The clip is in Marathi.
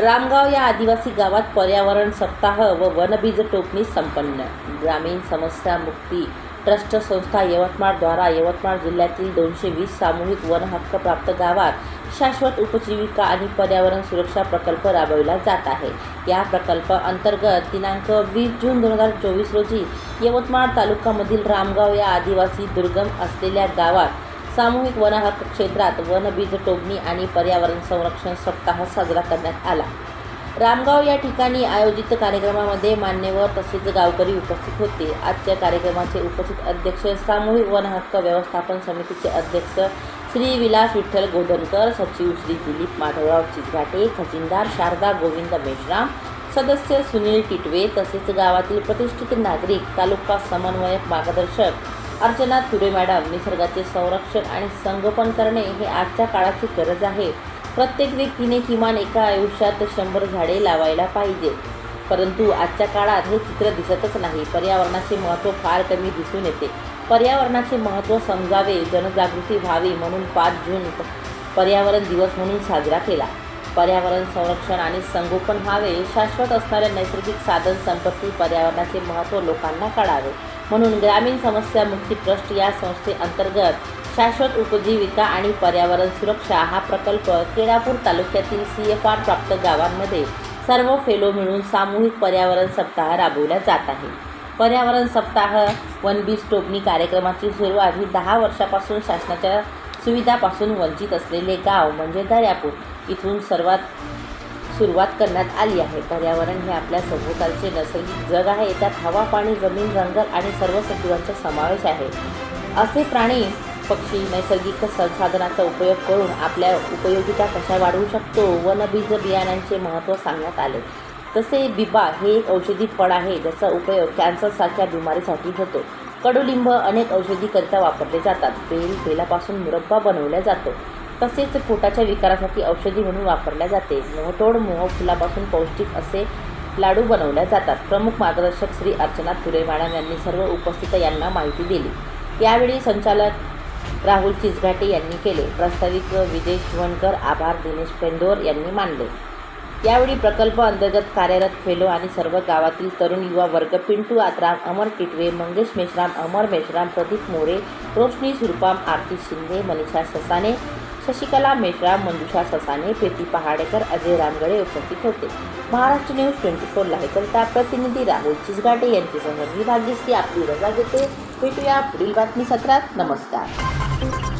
रामगाव या आदिवासी गावात पर्यावरण सप्ताह व वनबीज टोपणी संपन्न. ग्रामीण समस्या मुक्ती ट्रस्ट संस्था यवतमाळद्वारा यवतमाळ जिल्ह्यातील दोनशे वीस सामूहिक वन हक्क प्राप्त गावात शाश्वत उपजीविका आणि पर्यावरण सुरक्षा प्रकल्प राबविला जात आहे. या प्रकल्प अंतर्गत दिनांक वीस जून दोन हजार चोवीस रोजी यवतमाळ तालुक्यामधील रामगाव या आदिवासी दुर्गम असलेल्या गावात सामूहिक वन हक्क क्षेत्रात वनबीज टोबणी आणि पर्यावरण संरक्षण सप्ताह साजरा करण्यात आला. रामगाव या ठिकाणी आयोजित कार्यक्रमामध्ये मान्यवर तसेच गावकरी उपस्थित होते. आजच्या कार्यक्रमाचे उपस्थित अध्यक्ष सामूहिक वन हक्क व्यवस्थापन समितीचे अध्यक्ष श्री विलास विठ्ठल गोधनकर सचिव श्री दिलीप माधवराव चिचघाटे खजिनदार शारदा गोविंद मेश्राम सदस्य सुनील टिटवे तसेच गावातील प्रतिष्ठित नागरिक तालुका समन्वयक मार्गदर्शक अर्चना तुरे मॅडम निसर्गाचे संरक्षण आणि संगोपन करणे हे आजच्या काळाची गरज आहे. प्रत्येक व्यक्तीने किमान एका आयुष्यात शंभर झाडे लावायला पाहिजे. परंतु आजच्या काळात हे चित्र दिसतच नाही. पर्यावरणाचे महत्त्व फार कमी दिसून येते. पर्यावरणाचे महत्त्व समजावे जनजागृती व्हावी म्हणून पाच जून पर्यावरण दिवस म्हणून साजरा केला. पर्यावरण संरक्षण आणि संगोपन व्हावे शाश्वत असणाऱ्या नैसर्गिक साधन संपत्ती पर्यावरणाचे महत्त्व लोकांना कळावे. म्हणून ग्रामीण समस्या मुक्ती ट्रस्ट या संस्थेअंतर्गत शाश्वत उपजीविका आणि पर्यावरण सुरक्षा हा प्रकल्प केळापूर तालुक्यातील सी एफ आर प्राप्त गावांमध्ये सर्व फेलो मिळून सामूहिक पर्यावरण सप्ताह राबवला जात आहे. पर्यावरण सप्ताह वनबीज टोपणी कार्यक्रमाची सुरुवात ही दहा वर्षापासून शासनाच्या सुविधापासून वंचित असलेले गाव म्हणजे दर्यापूर इथून सर्वात सुरुवात करण्यात आली आहे. पर्यावरण हे आपल्या सभोवतालचे नैसर्गिक जग आहे. त्यात हवा पाणी जमीन जंगल आणि सर्व सजीवांचा समावेश आहे. असे प्राणी पक्षी नैसर्गिक संसाधनाचा उपयोग करून आपल्या उपयोगिता कशा वाढवू शकतो? वनबीज बियाणांचे महत्त्व सांगण्यात आले. तसे बिबा हे एक औषधी फळ आहे ज्याचा उपयोग कॅन्सरसारख्या बिमारीसाठी होतो. कडुलिंब अनेक औषधीकरिता वापरले जातात. बेल बेलापासून मुरब्बा बनवला जातो. तसेच पोटाच्या विकारासाठी औषधी म्हणून वापरल्या जाते. मोहतोड मोह फुलापासून पौष्टिक असे लाडू बनवल्या जातात. प्रमुख मार्गदर्शक श्री अर्चना तुरे मॅडम यांनी सर्व उपस्थित यांना माहिती दिली. यावेळी संचालक राहुल चिचघाटे यांनी केले. प्रस्तावित विजय शिवणकर आभार दिनेश पेंदोर यांनी मानले. यावेळी प्रकल्प अंतर्गत कार्यरत फेलो आणि सर्व गावातील तरुण युवा वर्ग पिंटू आत्राम अमर किटवे मंगेश मेश्राम अमर मेश्राम प्रदीप मोरे रोशनी सुरपाम आरती शिंदे मनीषा ससाने शशिकला मेश्राम मंजुषा ससाने प्रीती पहाडेकर अजय रामगडे उपस्थित होते. महाराष्ट्र न्यूज ट्वेंटी फोर लाईव्हकरिता प्रतिनिधी राहुल चिसगाटे यांच्यासह मी भाग्यश्री आपली रजा घेते. भेटूया पुढील बातमी सत्रात. नमस्कार.